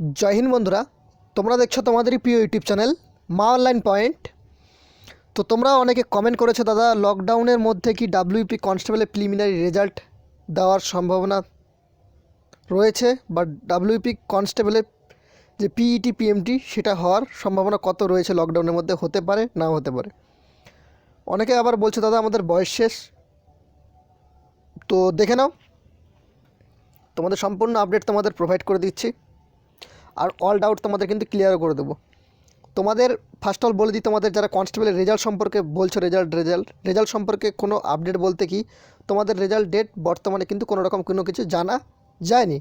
জয় হিন্দ বন্ধুরা, তোমরা দেখছ তোমাদেরই প্রিয় YouTube channel Maa online point. তো তোমরা অনেকে কমেন্ট করেছ, দাদা লকডাউনের মধ্যে কি ডাব্লিউপি কনস্টেবলের প্রিলিমিনারি রেজাল্ট দেওয়ার সম্ভাবনা রয়েছে? বা ডাব্লিউপি কনস্টেবলের যে পিইটি পিএমটি সেটা হওয়ার সম্ভাবনা কত রয়েছে লকডাউনের মধ্যে? হতে পারে, নাও হতে পারে। অনেকে আবার বলছে, দাদা, আমাদের বয়স শেষ। তো দেখে নাও। তোমাদের সম্পূর্ণ আপডেট তোমাদের প্রোভাইড করে দিচ্ছি। আর অল ডাউট তোমাদের কিন্তু ক্লিয়ারও করে দেবো। তোমাদের ফার্স্ট অল বলে দিই, তোমাদের যারা কনস্টেবলের রেজাল্ট সম্পর্কে বলছো রেজাল্ট রেজাল্ট রেজাল্ট সম্পর্কে কোনো আপডেট বলতে কি, তোমাদের রেজাল্ট ডেট বর্তমানে কিন্তু কোনো রকম কোনো কিছু জানা যায়নি।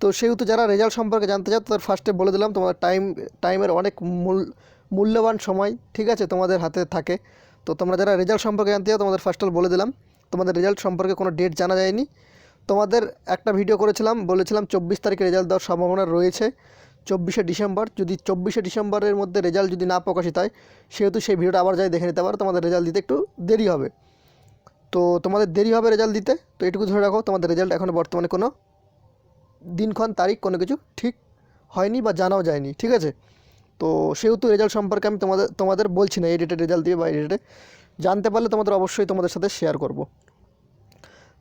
তো সেহেতু যারা রেজাল্ট সম্পর্কে জানতে চাও, তাদের ফার্স্টে বলে দিলাম, তোমাদের টাইম টাইমের অনেক মূল, মূল্যবান সময়, ঠিক আছে, তোমাদের হাতে থাকে। তো তোমরা যারা রেজাল্ট সম্পর্কে জানতে চাও, তোমাদের ফার্স্ট অল বলে দিলাম, তোমাদের রেজাল্ট সম্পর্কে কোনো ডেট জানা যায়নি। তোমাদের একটা ভিডিও করেছিলাম, বলেছিলাম চব্বিশ তারিখে রেজাল্ট দেওয়ার সম্ভাবনা রয়েছে। চব্বিশে ডিসেম্বর, যদি চব্বিশে ডিসেম্বরের মধ্যে রেজাল্ট যদি না প্রকাশিত হয়, সেহেতু সেই ভিডিওটা আবার যাই দেখে নিতে পারো, তোমাদের রেজাল্ট দিতে একটু দেরি হবে। তো তোমাদের দেরি হবে রেজাল্ট দিতে, তো এটুকু ধরে রাখো, তোমাদের রেজাল্ট এখনও বর্তমানে কোনো দিনক্ষণ, তারিখ কোনো কিছু ঠিক হয়নি বা জানাও যায়নি, ঠিক আছে? তো সেহেতু রেজাল্ট সম্পর্কে আমি তোমাদের তোমাদের বলছি না, এই ডেটে রেজাল্ট দিয়ে বা এই ডেটে জানতে পারলে তোমাদের অবশ্যই তোমাদের সাথে শেয়ার করব।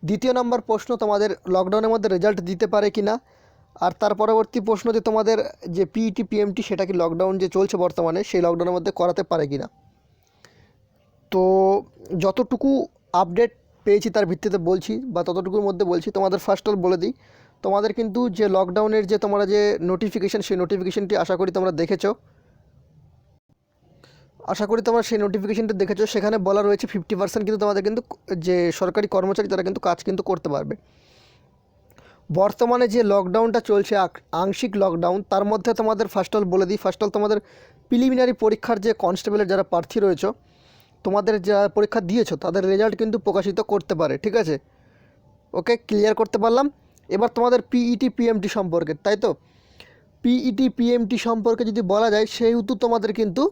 দ্বিতীয় নম্বর প্রশ্ন, তোমাদের লকডাউনের মধ্যে রেজাল্ট দিতে পারে কি না আর তার পরবর্তী প্রশ্ন যে তোমাদের যে পিইটি পিএমটি সেটা কি লকডাউন যে চলছে বর্তমানে, সেই লকডাউনের মধ্যে করাতে পারে কি না তো যতটুকু আপডেট পেয়েছি তার ভিত্তিতে বলছি, বা ততটুকুর মধ্যে বলছি, তোমাদের ফার্স্ট অল বলে দিই, তোমাদের কিন্তু যে লকডাউনের যে তোমরা যে নোটিফিকেশান সেই নোটিফিকেশানটি আশা করি তোমরা দেখেছ। আশা করি তোমরা সেই নোটিফিকেশানটা দেখেছ। সেখানে বলা রয়েছে ফিফটি পার্সেন্ট কিন্তু তোমাদের কিন্তু যে সরকারি কর্মচারী তারা কিন্তু কাজ কিন্তু করতে পারবে। বর্তমানে যে লকডাউনটা চলছে আংশিক লকডাউন তার মধ্যে তোমাদের ফার্স্ট অল বলে দিই ফার্স্ট অল তোমাদের প্রিলিমিনারি পরীক্ষার যে কনস্টেবলের যারা প্রার্থী রয়েছে, তোমাদের যারা পরীক্ষা দিয়েছ, তাদের রেজাল্ট কিন্তু প্রকাশিত করতে পারে, ঠিক আছে? ওকে ক্লিয়ার করতে পারলাম। এবার তোমাদের পিইটি পিএমটি সম্পর্কে, তাই তো? পিইটি পিএমটি সম্পর্কে যদি বলা যায় সেহেতু তোমাদের কিন্তু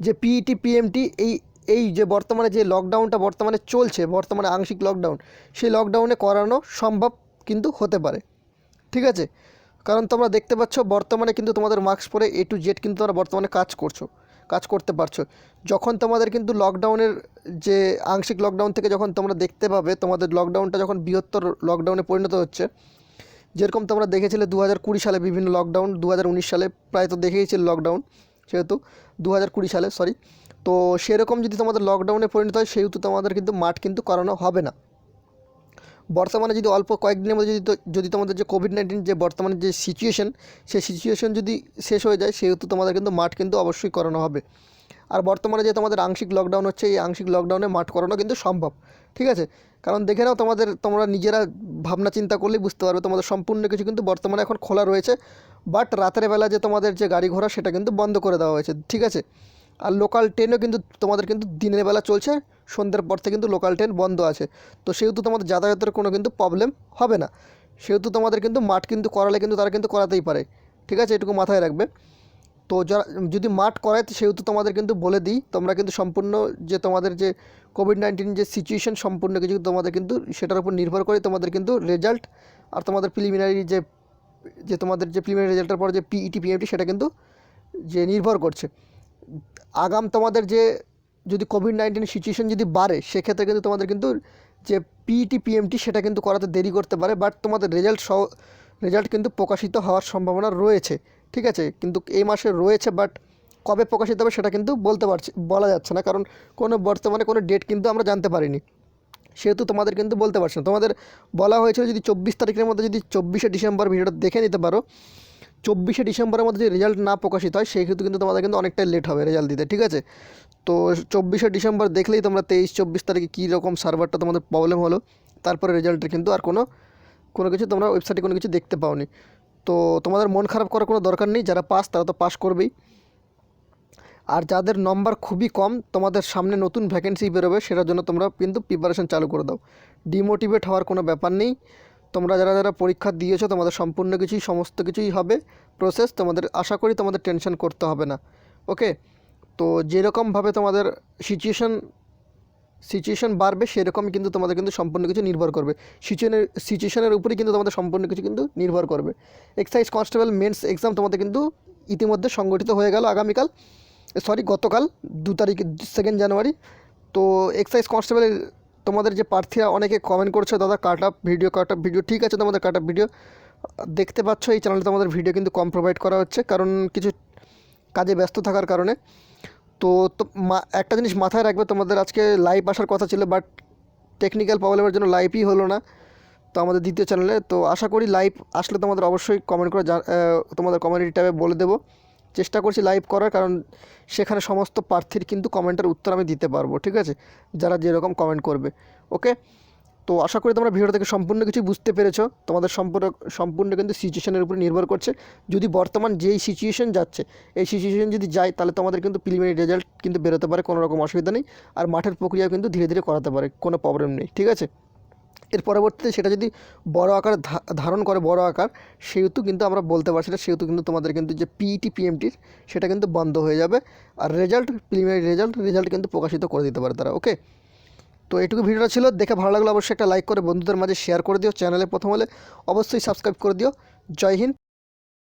যে পিইটি পিএমটি এই এই যে বর্তমানে যে লকডাউনটা বর্তমানে চলছে, বর্তমানে আংশিক লকডাউন সেই লকডাউনে করানো সম্ভব কিন্তু হতে পারে। ঠিক আছে? কারণ তোমরা দেখতে পাচ্ছ, বর্তমানে কিন্তু তোমাদের মাস্ক পরে এ টু জেড কিন্তু তোমরা বর্তমানে কাজ করছ, কাজ করতে পারছ। যখন তোমাদের কিন্তু লকডাউনের যে আংশিক লকডাউন থেকে যখন তোমরা দেখতে পাবে, তোমাদের লকডাউনটা যখন বৃহত্তর লকডাউনে পরিণত হচ্ছে, যেরকম তোমরা দেখেছিলে দু হাজার কুড়ি সালে বিভিন্ন লকডাউন দু হাজার উনিশ সালে প্রায় তো দেখেইছিল লকডাউন সেহেতু দু হাজার কুড়ি সালে সরি তো সেরকম যদি তোমাদের লকডাউনে পরিণত হয়, সেহেতু তোমাদের কিন্তু মাঠ কিন্তু করানো হবে না। বর্তমানে যদি অল্প কয়েকদিনের মধ্যে যদি যদি তোমাদের যে কোভিড নাইন্টিন যে বর্তমানে যে সিচুয়েশন সেই সিচুয়েশন যদি শেষ হয়ে যায়, সেহেতু তোমাদের কিন্তু মাঠ কিন্তু অবশ্যই করানো হবে। আর বর্তমানে যে তোমাদের আংশিক লকডাউন হচ্ছে, এই আংশিক লকডাউনে মাঠ করানো কিন্তু সম্ভব। ঠিক আছে? কারণ দেখে নাও তোমাদের, তোমরা নিজেরা ভাবনা চিন্তা করলেই বুঝতে পারবে, তোমাদের সম্পূর্ণ কিছু কিন্তু বর্তমানে এখন খোলা রয়েছে। বাট রাতের বেলা যে তোমাদের যে গাড়ি ঘোড়া, সেটা কিন্তু বন্ধ করে দেওয়া হয়েছে। ঠিক আছে? আর লোকাল ট্রেনও কিন্তু, তোমাদের কিন্তু দিনের বেলা চলছে, সন্ধ্যের পর থেকে কিন্তু লোকাল ট্রেন বন্ধ আছে। তো সেহেতু তোমাদের যাতায়াতের কোনো কিন্তু প্রবলেম হবে না। সেহেতু তোমাদের কিন্তু মাঠ কিন্তু করালে কিন্তু তারা কিন্তু করাতেই পারে। ঠিক আছে? এটুকু মাথায় রাখবে। তো যারা, যদি মাঠ করায় সেহেতু তোমাদের কিন্তু বলে দিই, তোমরা কিন্তু সম্পূর্ণ যে তোমাদের যে কোভিড নাইন্টিন যে সিচুয়েশন সম্পূর্ণ কিছু তোমাদের কিন্তু সেটার উপর নির্ভর করে তোমাদের কিন্তু রেজাল্ট আর তোমাদের প্রিলিমিনারি যে যে তোমাদের যে প্রিলিমিনারি রেজাল্টের পর যে পিইটি পিএমটি সেটা কিন্তু যে নির্ভর করছে। আগাম তোমাদের যে, যদি কোভিড নাইন্টিন সিচুয়েশন যদি বাড়ে, সেক্ষেত্রে কিন্তু তোমাদের কিন্তু যে পিইটি পিএমটি সেটা কিন্তু করাতে দেরি করতে পারে বাট তোমাদের রেজাল্ট সহ রেজাল্ট কিন্তু প্রকাশিত হওয়ার সম্ভাবনা রয়েছে। ঠিক আছে, কিন্তু এই মাসে রয়েছে বাট কবে প্রকাশিত হবে সেটা কিন্তু বলতে পারছি, বলা যাচ্ছে না, কারণ কোনো বর্তমানে কোনো ডেট কিন্তু আমরা জানতে পারিনি। সেহেতু তোমাদের কিন্তু বলতে পারছি না। তোমাদের বলা হয়েছিল যদি চব্বিশ তারিখের মধ্যে যদি চব্বিশে ডিসেম্বর ভিডিওটা দেখে নিতে পারো, চব্বিশে ডিসেম্বরের মধ্যে যদি রেজাল্ট না প্রকাশিত হয় সেই ক্ষেত্রে কিন্তু তোমাদের কিন্তু অনেকটাই লেট হবে রেজাল্ট দিতে, ঠিক আছে? তো চব্বিশে ডিসেম্বর দেখলেই তোমরা তেইশ, চব্বিশ তারিখে কী রকম সার্ভারটা তোমাদের প্রবলেম হলো, তারপরে রেজাল্টের কিন্তু আর কোনো কোনো কিছু তোমরা ওয়েবসাইটে কোনো কিছু দেখতে পাওনি। তো তোমাদের মন খারাপ করার কোনো দরকার নেই, যারা পাস তারা তো পাস করবেই। আর যাদের নম্বর খুবই কম, তোমাদের সামনে নতুন ভ্যাকেন্সি বেরোবে, সেটার জন্য তোমরা কিন্তু প্রিপারেশন চালু করে দাও। ডিমোটিভেট হওয়ার কোনো ব্যাপার নেই। তোমরা যারা যারা পরীক্ষা দিয়েছ, তোমাদের সম্পূর্ণ কিছুই, সমস্ত কিছুই হবে। প্রসেস তোমাদের, আশা করি তোমাদের টেনশন করতে হবে না। ওকে তো যেরকমভাবে তোমাদের সিচুয়েশন সিচুয়েশন বাড়বে, সেরকমই কিন্তু তোমাদের কিন্তু সম্পূর্ণ কিছু নির্ভর করবে। সিচুয়েশনের সিচুয়েশনের উপরেই কিন্তু তোমাদের সম্পূর্ণ কিছু কিন্তু নির্ভর করবে। এক্সাইজ কনস্টেবল মেন্স এক্সাম তোমাদের কিন্তু ইতিমধ্যে সংগঠিত হয়ে গেল আগামীকাল সরি গতকাল, দু তারিখ সেকেন্ড জানুয়ারি তো এক্সাইজ কনস্টেবলের তোমাদের যে প্রার্থীরা, অনেকে কমেন্ট করছে, দাদা cut up video cut up video ঠিক আছে তোমাদের কাট আপ ভিডিও দেখতে পাচ্ছ, এই চ্যানেলে তোমাদের ভিডিও কিন্তু কম প্রোভাইড করা হচ্ছে, কারণ কিছু কাজে ব্যস্ত থাকার কারণে। তো একটা জিনিস মাথায় রাখবে, তোমাদের আজকে লাইভ আসার কথা ছিল বাট টেকনিক্যাল প্রবলেমের জন্য লাইভই হলো না, তো আমাদের দ্বিতীয় চ্যানেলে তো আশা করি লাইভ আসলে তোমাদের অবশ্যই কমেন্ট করে তোমাদের কমিউনিটি ট্যাবে বলে দেবো। চেষ্টা করছি লাইভ করার, কারণ সেখানে সমস্ত প্রার্থীর কিন্তু কমেন্টের উত্তর আমি দিতে পারব, ঠিক আছে? যারা যেরকম কমেন্ট করবে ওকে তো আশা করি তোমরা ভিডিও থেকে সম্পূর্ণ কিছু বুঝতে পেরেছ। তোমাদের সম্পূর্ণ সম্পূর্ণ কিন্তু সিচুয়েশনের উপরে নির্ভর করছে। যদি বর্তমান যেই সিচুয়েশন যাচ্ছে, এই সিচুয়েশন যদি যায়, তাহলে তোমাদের কিন্তু প্রিলিমিনারি রেজাল্ট কিন্তু বেরোতে পারে, কোনো রকম অসুবিধা নেই। আর মাঠের প্রক্রিয়া কিন্তু ধীরে ধীরে করাতে পারে, কোনো প্রবলেম নেই, ঠিক আছে? এর পরবর্তীতে সেটা যদি বড় আকার ধারণ করে বড় আকার, সেহেতু কিন্তু আমরা বলতে পারছি না, সেহেতু কিন্তু তোমাদের কিন্তু যে পিইটি পিএমটির সেটা কিন্তু বন্ধ হয়ে যাবে। আর রেজাল্ট প্রিলিমিনারি রেজাল্ট রেজাল্ট কিন্তু প্রকাশিত করে দিতে পারে তারা ওকে তো এটুকু ভিডিওটা ছিল। দেখে ভালো লাগল অবশ্যই একটা লাইক করে বন্ধুদের মাঝে শেয়ার করে দিও চ্যানেলে প্রথম হলে অবশ্যই সাবস্ক্রাইব করে দিও। জয় হিন্দ।